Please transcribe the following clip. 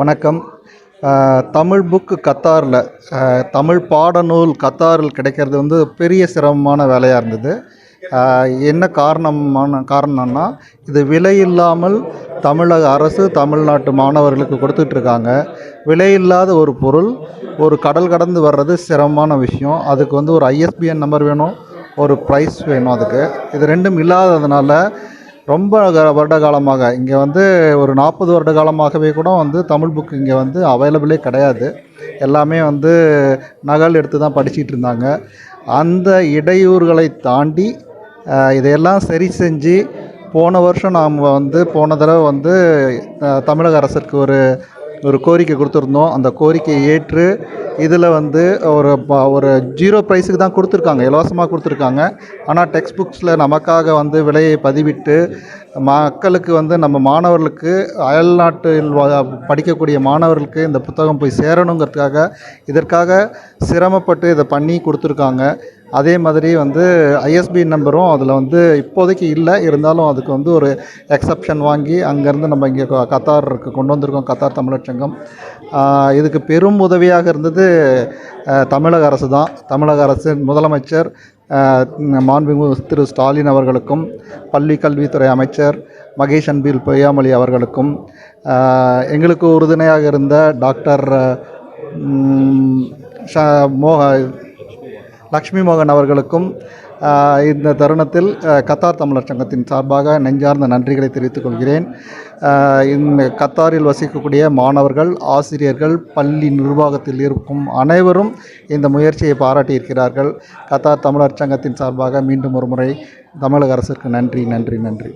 வணக்கம். தமிழ் புக்கு கத்தாரில் தமிழ் பாடநூல் கத்தாரில் கிடைக்கிறது வந்து பெரிய சிரமமான வேலையாக இருந்தது. என்ன காரணமான காரணம்னா இது விலை இல்லாமல் தமிழக அரசு தமிழ்நாட்டு மாணவர்களுக்கு கொடுத்துட்ருக்காங்க விலையில்லாத ஒரு பொருள் ஒரு கடல் கடந்து வர்றது சிரமமான விஷயம். அதுக்கு வந்து ஒரு ஐஎஸ்பிஎன் நம்பர் வேணும் ஒரு ப்ரைஸ் வேணும் அதுக்கு. இது ரெண்டும் இல்லாததுனால ரொம்ப வருட காலமாக இங்கே வந்து ஒரு நாற்பது வருட காலமாகவே கூட வந்து தமிழ் புக் இங்கே வந்து அவைலபிளே கிடையாது. எல்லாமே வந்து நகல் எடுத்து தான் படிச்சிட்டு இருந்தாங்க. அந்த இடையூறுகளை தாண்டி இதையெல்லாம் சரி செஞ்சு போன வருஷம் நாம் வந்து போன தடவை வந்து தமிழக அரசுக்கு ஒரு ஒரு கோரிக்கை கொடுத்துருந்தோம். அந்த கோரிக்கையை ஏற்று இதில் வந்து ஒரு ப- ஒரு ஜீரோ ப்ரைஸுக்கு தான் கொடுத்துருக்காங்க. இலவசமாக கொடுத்துருக்காங்க. ஆனால் டெக்ஸ்ட் புக்ஸில் நமக்காக வந்து விலையை பதிவிட்டு மக்களுக்கு வந்து நம்ம மாணவர்களுக்கு அயல்நாட்டில் படிக்கக்கூடிய மாணவர்களுக்கு இந்த புத்தகம் போய் சேரணுங்கிறதுக்காக இதற்காக சிரமப்பட்டு இதை பண்ணி கொடுத்துருக்காங்க. அதே மாதிரி வந்து ஐஎஸ்பி நம்பரும் அதில் வந்து இப்போதைக்கு இல்லை. இருந்தாலும் அதுக்கு வந்து ஒரு எக்ஸப்ஷன் வாங்கி அங்கேருந்து நம்ம இங்கே கத்தாருக்கு கொண்டு வந்திருக்கோம். கத்தார் தமிழர் சங்கம். இதுக்கு பெரும் உதவியாக இருந்தது தமிழக அரசு தான். தமிழக அரசு முதலமைச்சர் மாண்புமிகு திரு ஸ்டாலின் அவர்களுக்கும் பள்ளி கல்வித்துறை அமைச்சர் மகேஷ் அன்பில் பொய்யாமொழி அவர்களுக்கும் எங்களுக்கு உறுதுணையாக இருந்த டாக்டர் ஷ- மோக லக்ஷ்மி மோகன் அவர்களுக்கும் இந்த தருணத்தில் கத்தார் தமிழர் சங்கத்தின் சார்பாக நெஞ்சார்ந்த நன்றிகளை தெரிவித்துக் கொள்கிறேன். இந்த கத்தாரில் வசிக்கக்கூடிய மாணவர்கள் ஆசிரியர்கள் பள்ளி நிர்வாகத்தில் இருக்கும் அனைவரும் இந்த முயற்சியை பாராட்டியிருக்கிறார்கள் கத்தார் தமிழர் சங்கத்தின் சார்பாக மீண்டும் ஒரு முறை தமிழக அரசுக்கு நன்றி நன்றி நன்றி.